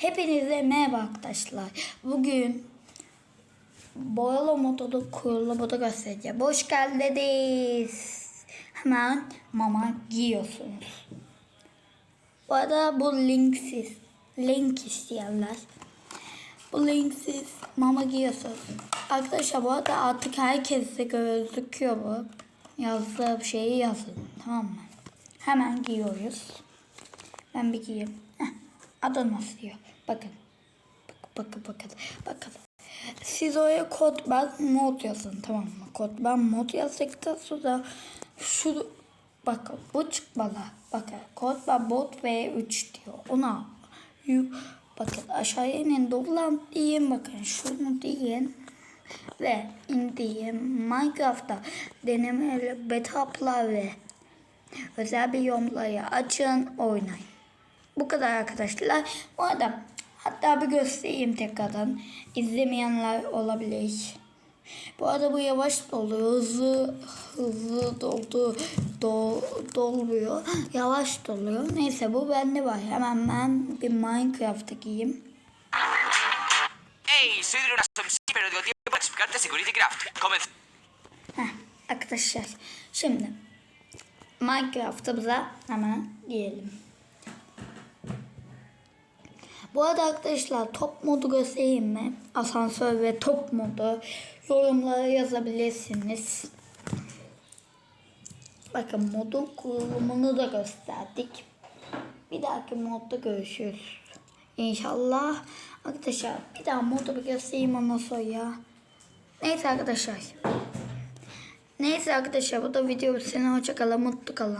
Hepinize merhaba arkadaşlar. Bugün boyalı motoru kurulu modu göstereceğim. Hoş geldiniz. Hemen mama giyiyorsunuz. Bu arada bu linksiz. Link isteyenler. Bu linksiz mama giyiyorsunuz. Arkadaşlar bu arada artık herkese gözüküyor bu. Yazdığı şeyi yazın. Tamam mı? Hemen giyiyoruz. Ben bir giyeyim. Heh, adı nasıl diyor? Bakın. Bakın bakın bakın. Siz oraya kod ben mod yazın tamam mı? Kod ben mod yazdıktan sonra şu bakın bu çıkmalı. Bakın kod ben mod V3 diyor. Ona yu- bakın aşağıya inin dolan deyin bakın şunu deyin ve indiyin Minecraft'ta denemeli betaplar ve özel bir yorumları açın oynayın. Bu kadar arkadaşlar. Bu arada hatta bir göstereyim tekrardan. İzlemeyenler olabilir. Bu arada bu yavaş doluyor. Hızlı hızlı doldu. Do, dolmuyor. Yavaş doluyor. Neyse bu bende var. Hemen ben bir Minecraft'a giyeyim. Hey, soy de una sí, pero digo tiempo para explicarte Security Craft. Comenz... Heh, arkadaşlar şimdi Minecraft'ımıza hemen girelim. Bu arada arkadaşlar top modu göstereyim mi? Asansör ve top modu yorumlara yazabilirsiniz. Bakın modun kurulumunu da gösterdik. Bir dahaki modda görüşürüz. İnşallah. Arkadaşlar bir daha modu göstereyim ondan sonra ya. Neyse arkadaşlar. Neyse arkadaşlar bu da video. Seni hoşça kalın. Mutlu kalın.